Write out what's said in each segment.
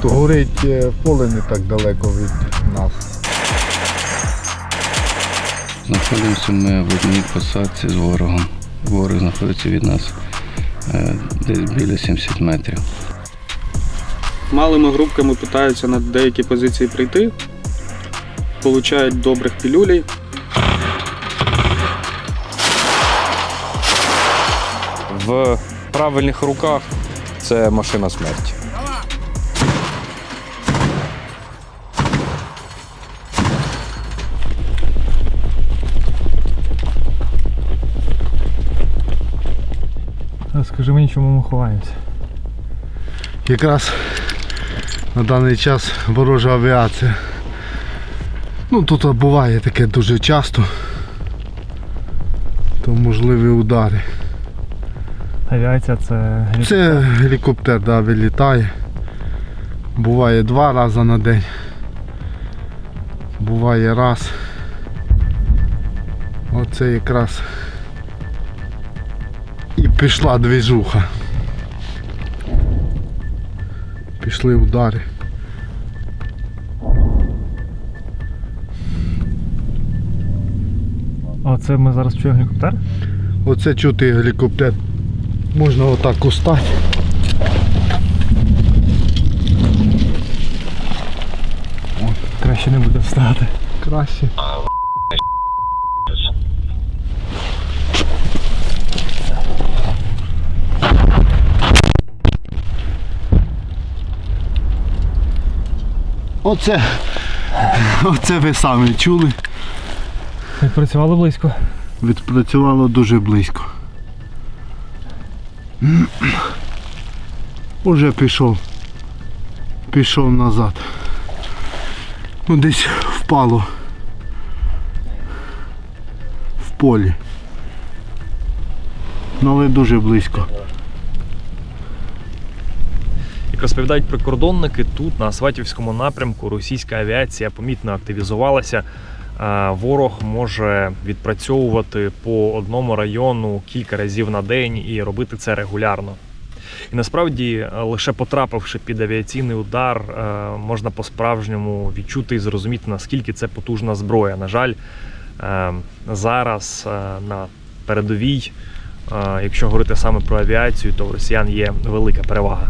тут горить е, поле не так далеко від нас. Знаходимося ми в одній посадці з ворогом. Ворог знаходиться від нас е, десь біля 70 метрів. Малими групками питаються на деякі позиції прийти, получають добрих пілюлей. В правильних руках це машина смерті. Скажи мені, чому ми ховаємося. Якраз на даний час ворожа авіація. Ну тут буває таке дуже часто. То можливі удари. Авіація це Це гелікоптер да, вилітає. Буває два рази на день. Буває раз. Оце якраз і пішла движуха. Пішли удари. А це ми зараз чуємо гелікоптер? Оце чути гелікоптер. Можна отак устати. Краще не буде встати. Краще. Оце, оце ви самі чули. Відпрацювали близько. Відпрацювало дуже близько. Уже пішов. Пішов назад. Ну десь впало. В полі. Ну але дуже близько. Розповідають прикордонники, тут на Сватівському напрямку російська авіація помітно активізувалася. Ворог може відпрацьовувати по одному району кілька разів на день і робити це регулярно. І насправді, е, лише потрапивши під авіаційний удар, е, можна по-справжньому відчути і зрозуміти, наскільки це потужна зброя. На жаль, е, зараз е, на передовій, е, якщо говорити саме про авіацію, то в росіян є велика перевага.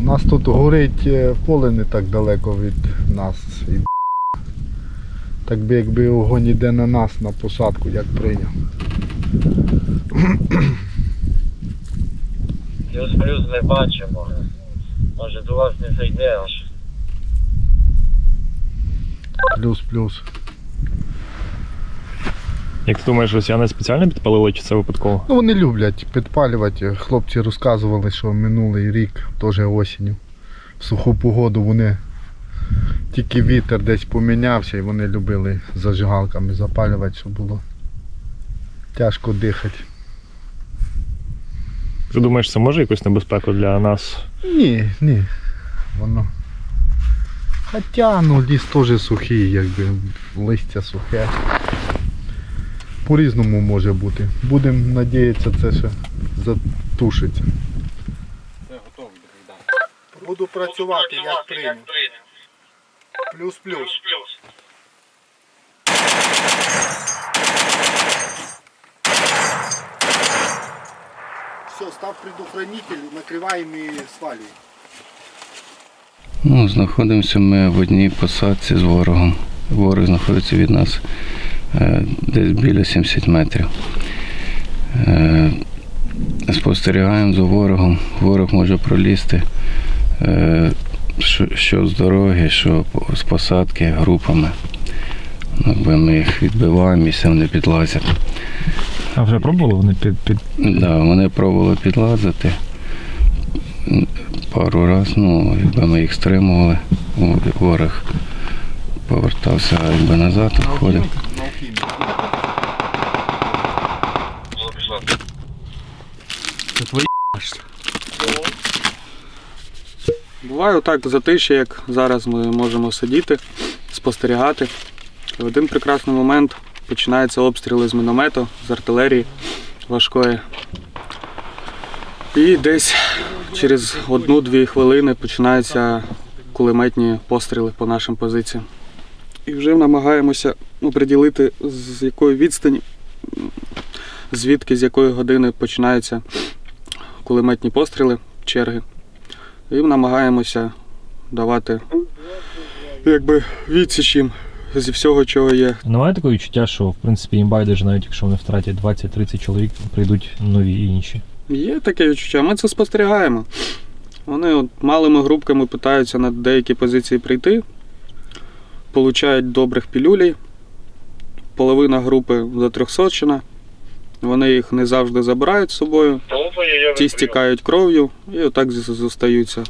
У нас тут горить е, поле не так далеко від нас. І так би якби огонь іде на нас на посадку, як прийняв. Плюс-плюс ми бачимо. Може до вас не зайде аж. Плюс-плюс. Як ти думаєш, росіяни спеціально підпалили чи це випадково? Ну вони люблять підпалювати. Хлопці розказували, що минулий рік, теж осінню, в суху погоду вони тільки вітер десь помінявся і вони любили зажигалками запалювати, щоб було тяжко дихати. Ти думаєш, це може якусь небезпеку для нас? Ні, ні. Воно. Хоча ну ліс теж сухий, якби листя сухе. По-різному може бути. Будемо надіятися, це ще затушиться. Це готовий доповідати. Буду працювати, як прийняв. Плюс-плюс. Все, став предохранитель, накриваємо і свалюємо. Ну, знаходимося ми в одній посадці з ворогом. Ворог знаходиться від нас десь біля 70 метрів. Е, спостерігаємо за ворогом. Ворог може пролізти е, що, з дороги, що з посадки групами. Ну, Якби ми їх відбиваємо і вони підлазять. А вже пробували вони під, під... Да, вони пробували підлазити пару разів, ну, якби ми їх стримували, ворог повертався якби назад, входив. Буває отак затиші, як зараз ми можемо сидіти, спостерігати. І в один прекрасний момент починаються обстріли з міномету, з артилерії важкої. І десь через одну-дві хвилини починаються кулеметні постріли по нашим позиціям. І вже намагаємося оприділити, з якої відстані, звідки, з якої години починаються кулеметні постріли, черги. І намагаємося давати якби відсіч їм зі всього, чого є. Немає такого відчуття, що в принципі їм байдуже, навіть якщо вони втратять 20-30 чоловік, прийдуть нові і інші. Є таке відчуття, ми це спостерігаємо. Вони от малими групками питаються на деякі позиції прийти, получають добрих пілюлей. Половина групи затрьохсотчина. Вони їх не завжди забирають з собою, ті стікають кров'ю і отак зостаються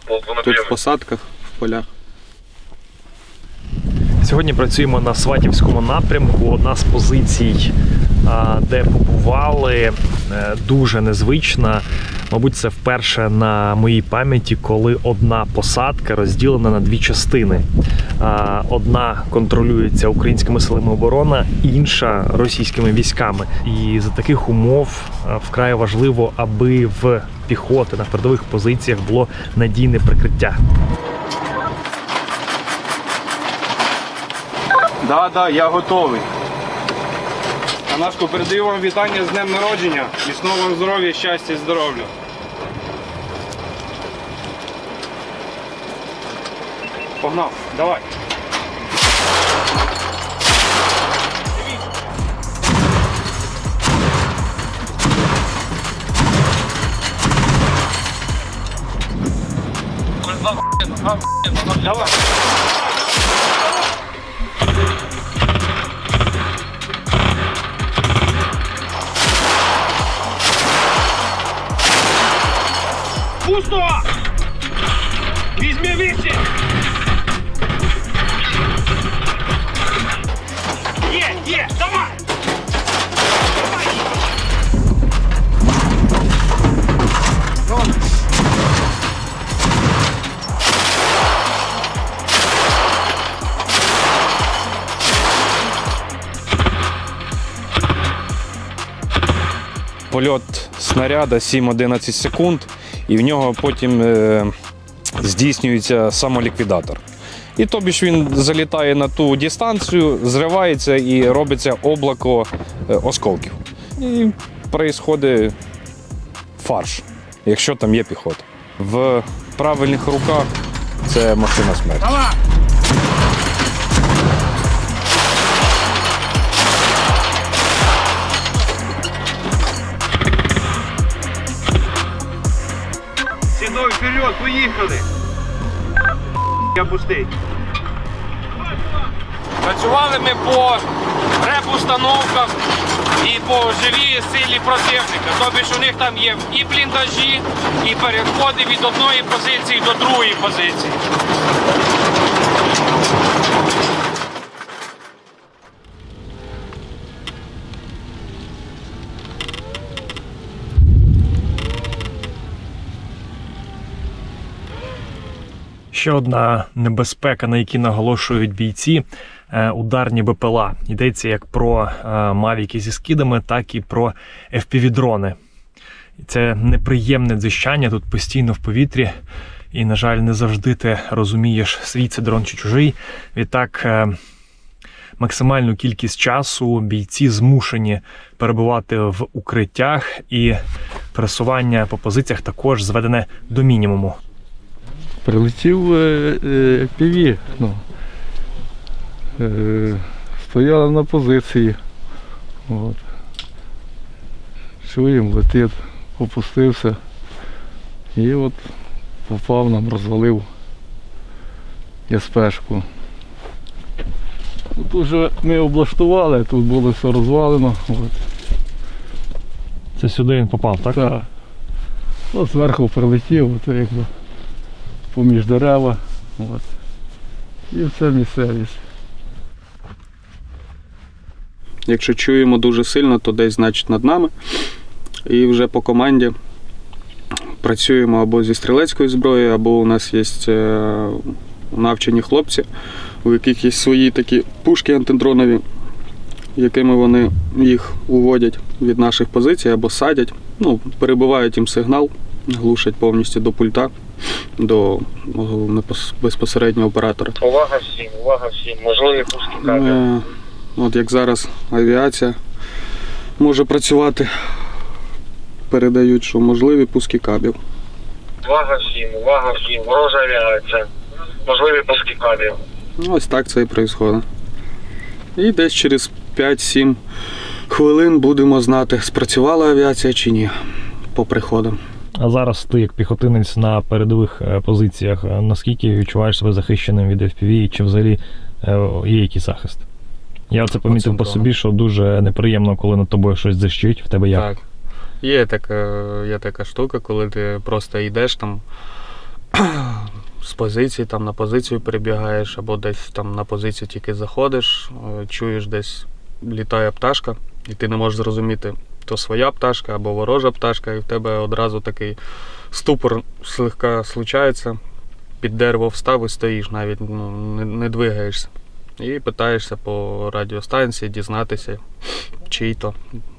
тут в посадках, в полях. Сьогодні працюємо на Сватівському напрямку. Одна з позицій, де побували, е, дуже незвична. Мабуть, це вперше на моїй пам'яті, коли одна посадка розділена на дві частини. Одна контролюється українськими силами оборони, інша російськими військами. І за таких умов вкрай важливо, аби в піхоти на передових позиціях було надійне прикриття. Да, да, я готовий. Анашко, передаю вам вітання з днем народження. Міцного вам здоров'я, щастя і здоров'я. Погнав, давай. Давай. Пусто! Візьми вище! Є, є, давай! Польот снаряда 7-11 секунд, і в нього потім е, здійснюється самоліквідатор. І тобі ж він залітає на ту дистанцію, зривається і робиться облако е, осколків. І відбувається фарш, якщо там є піхота. В правильних руках це машина смерті. Сідой вперед, поїхали! Я пустий. Працювали ми по реп-установках і по живій силі противника. Тобто у них там є і бліндажі, і переходи від одної позиції до другої позиції. Ще одна небезпека, на які наголошують бійці е, ударні БПЛА. Йдеться як про е, мавіки зі скидами, так і про FPV-дрони. Це неприємне дзищання тут постійно в повітрі. І, на жаль, не завжди ти розумієш, свій це дрон чи чужий. Відтак, е, максимальну кількість часу бійці змушені перебувати в укриттях, і пересування по позиціях також зведене до мінімуму. Прилетів е, е, піві. Ну, е, стояли на позиції. От. Чуємо, летить, опустився. І от попав нам, розвалив СПшку. Тут вже ми облаштували, тут було все розвалено. От. Це сюди він попав, так? Так. От зверху прилетів, от якби поміж дерева. От. І все місцевість. Якщо чуємо дуже сильно, то десь значить над нами. І вже по команді працюємо або зі стрілецькою зброєю, або у нас є е, навчені хлопці, у яких є свої такі пушки антидронові, якими вони їх уводять від наших позицій або садять, ну, перебивають їм сигнал глушать повністю до пульта, до о, безпосереднього оператора. Увага всім, увага всім. Можливі пуски кабель. Е, От як зараз авіація може працювати, передають, що можливі пуски кабів. Увага всім, увага всім. Ворожа авіація. Можливі пуски. Ну, Ось так це і відбувається. І десь через 5-7 хвилин будемо знати, спрацювала авіація чи ні по приходам. А зараз ти, як піхотинець на передових е, позиціях, е, наскільки відчуваєш себе захищеним від FPV, чи взагалі е, є якийсь захист? Я це помітив по собі, що дуже неприємно, коли над тобою щось зищить, в тебе як? Так. Є така, є така штука, коли ти просто йдеш там з позиції, там на позицію перебігаєш, або десь там на позицію тільки заходиш, чуєш десь літає пташка, і ти не можеш зрозуміти, то своя пташка або ворожа пташка, і в тебе одразу такий ступор слегка случається. Під дерево встав і стоїш, навіть ну, не, не двигаєшся. І питаєшся по радіостанції дізнатися, чий то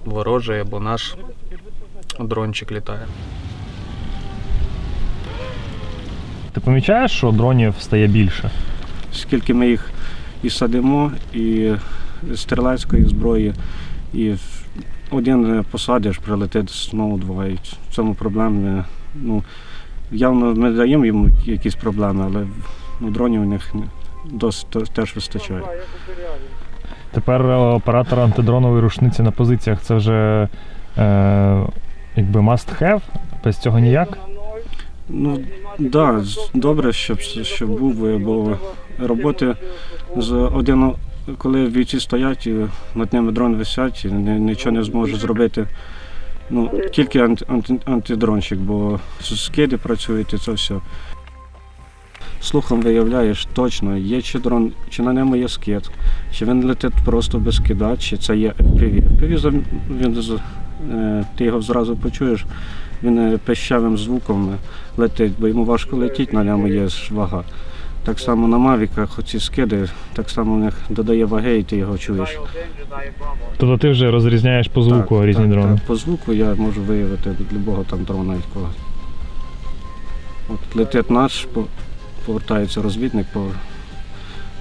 ворожий або наш дрончик літає. Ти помічаєш, що дронів стає більше? скільки ми їх і садимо, і стрілецької зброї, і один посадиш, прилетить знову двоє. В цьому проблем. Ну, явно ми даємо йому якісь проблеми, але ну, дронів у них досить теж вистачає. Тепер е, оператор антидронової рушниці на позиціях це вже е, якби must have, без цього ніяк. Ну, так, да, добре, щоб, щоб був, бо роботи з один, коли війці стоять, і над ними дрон висять, і нічого не зможуть зробити. Ну, тільки анти, анти, антидронщик, бо скиди працюють і це все. Слухом виявляєш точно, є чи дрон, чи на ньому є скид, чи він летить просто без кида, чи це є FPV. FPV, він, е, ти його зразу почуєш, він е, пищавим звуком летить, бо йому важко летіти, на ньому є ж вага. Так само на мавіках оці скиди, так само в них додає ваги, і ти його чуєш. Тобто ти вже розрізняєш по звуку Так, різні так, дрони. Так, по звуку я можу виявити від любого там дрона якогось. От летить наш, повертається розвідник, по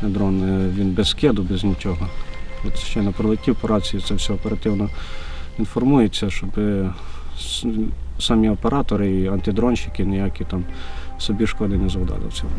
дрон, е, він без скиду, без нічого. От ще не пролетів по рації, це все оперативно інформується, щоб е, самі оператори і антидронщики ніякі там собі шкоди не завдали в цьому.